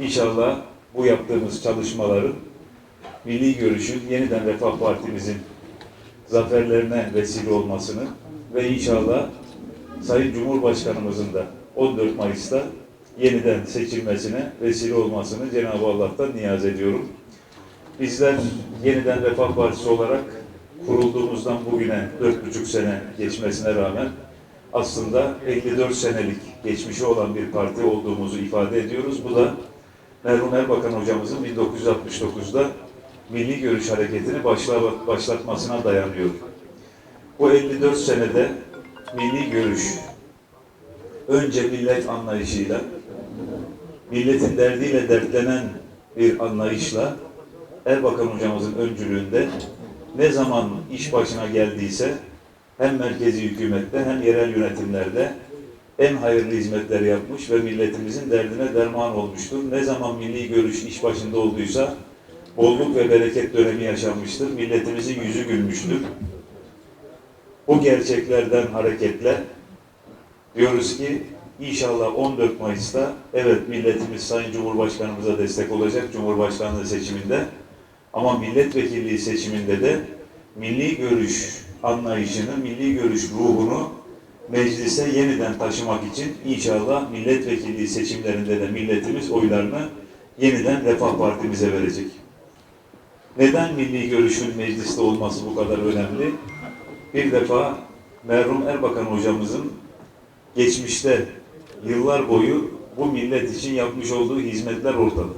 İnşallah bu yaptığımız çalışmaların milli görüşün yeniden Refah Partimizin zaferlerine vesile olmasını ve inşallah Sayın Cumhurbaşkanımızın da 14 Mayıs'ta yeniden seçilmesine vesile olmasını Cenab-ı Allah'tan niyaz ediyorum. Bizler yeniden Refah Partisi olarak kurulduğumuzdan bugüne 4,5 sene geçmesine rağmen aslında 54 senelik geçmişi olan bir parti olduğumuzu ifade ediyoruz. Bu da merhum Erbakan hocamızın 1969'da Milli Görüş Hareketi'ni başla- başlatmasına dayanıyor. Bu 54 senede milli görüş önce millet anlayışıyla, milletin derdiyle dertlenen bir anlayışla Erbakan hocamızın öncülüğünde ne zaman iş başına geldiyse hem merkezi hükümette hem yerel yönetimlerde en hayırlı hizmetleri yapmış ve milletimizin derdine derman olmuştur. Ne zaman milli görüş iş başında olduysa bolluk ve bereket dönemi yaşanmıştır. Milletimizin yüzü gülmüştür. Bu gerçeklerden hareketle diyoruz ki inşallah 14 Mayıs'ta evet milletimiz Sayın Cumhurbaşkanımıza destek olacak Cumhurbaşkanlığı seçiminde ama milletvekilliği seçiminde de milli görüş anlayışını, milli görüş ruhunu meclise yeniden taşımak için inşallah milletvekilliği seçimlerinde de milletimiz oylarını yeniden Refah Partimize verecek. Neden milli görüşün mecliste olması bu kadar önemli? Bir defa merhum Erbakan hocamızın geçmişte yıllar boyu bu millet için yapmış olduğu hizmetler ortada.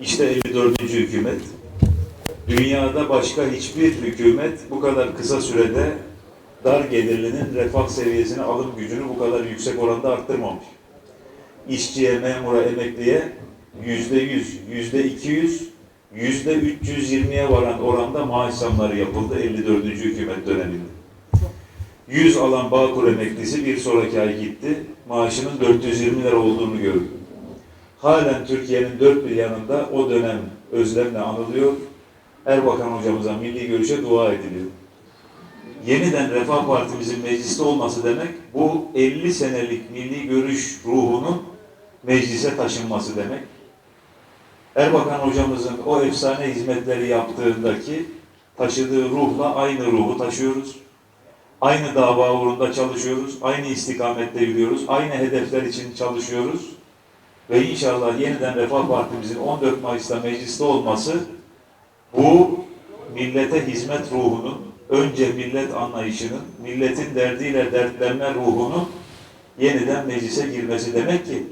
İşte 54. hükümet. Dünyada başka hiçbir hükümet bu kadar kısa sürede dar gelirlinin refah seviyesini, alım gücünü bu kadar yüksek oranda arttırmamış. İşçiye, memura, emekliye yüzde yüz, yüzde iki yüz, yüzde üç yüz yirmiye varan oranda maaş zamları yapıldı 54. hükümet döneminde. 100 alan Bağkur emeklisi bir sonraki ay gitti. Maaşının 420 lira olduğunu gördü. Halen Türkiye'nin dört bir yanında o dönem özlemle anılıyor. Erbakan hocamıza milli görüşe dua ediliyor. Yeniden Refah Partimizin mecliste olması demek bu 50 senelik milli görüş ruhunun meclise taşınması demek. Erbakan hocamızın o efsane hizmetleri yaptığındaki taşıdığı ruhla aynı ruhu taşıyoruz. Aynı dava uğrunda çalışıyoruz, aynı istikamette yürüyoruz, aynı hedefler için çalışıyoruz. Ve inşallah yeniden Refah Partimizin 14 Mayıs'ta mecliste olması bu millete hizmet ruhunun, önce millet anlayışının, milletin derdiyle dertlenme ruhunun yeniden meclise girmesi demek ki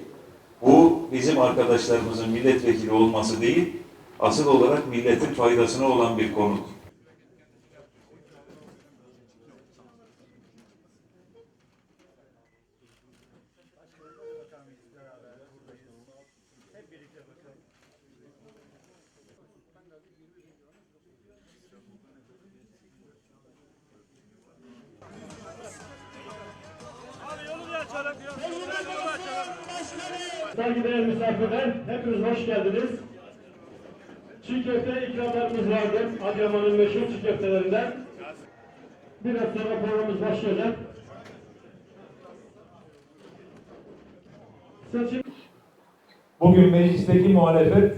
bu bizim arkadaşlarımızın milletvekili olması değil, asıl olarak milletin faydasına olan bir konudur. Saygıdeğer misafirler, hepiniz hoş geldiniz. Çiğ köfte ikramlarımız vardı. Adıyaman'ın meşhur çiğ köftelerinden. Biraz sonra programımız başlayacak. Seçim Bugün meclisteki muhalefet,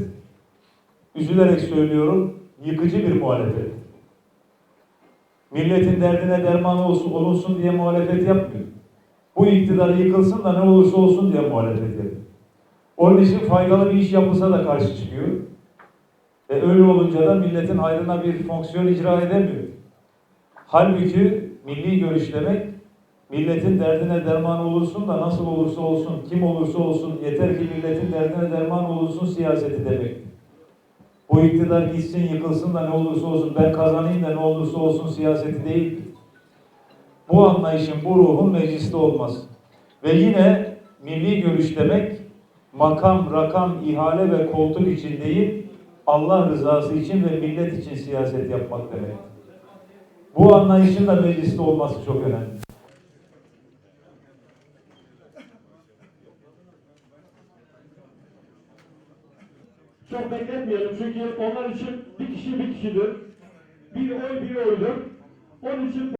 üzülerek söylüyorum, yıkıcı bir muhalefet. Milletin derdine derman olsun, olunsun diye muhalefet yapmıyor. Bu iktidar yıkılsın da ne olursa olsun diye muhalefet yapıyor. Onun için faydalı bir iş yapılsa da karşı çıkıyor. Ve öyle olunca da milletin hayrına bir fonksiyon icra edemiyor. Halbuki milli görüş demek milletin derdine derman olursun da nasıl olursa olsun, kim olursa olsun yeter ki milletin derdine derman olursun siyaseti demek. Bu iktidar gitsin yıkılsın da ne olursa olsun ben kazanayım da ne olursa olsun siyaseti değil. Bu anlayışın, bu ruhun mecliste olmaz. Ve yine milli görüş demek makam, rakam, ihale ve koltuk için değil, Allah rızası için ve millet için siyaset yapmak demek. Bu anlayışın da mecliste olması çok önemli. çok bekletmeyelim çünkü onlar için bir kişi bir kişidir. Bir oy bir oydur. Onun için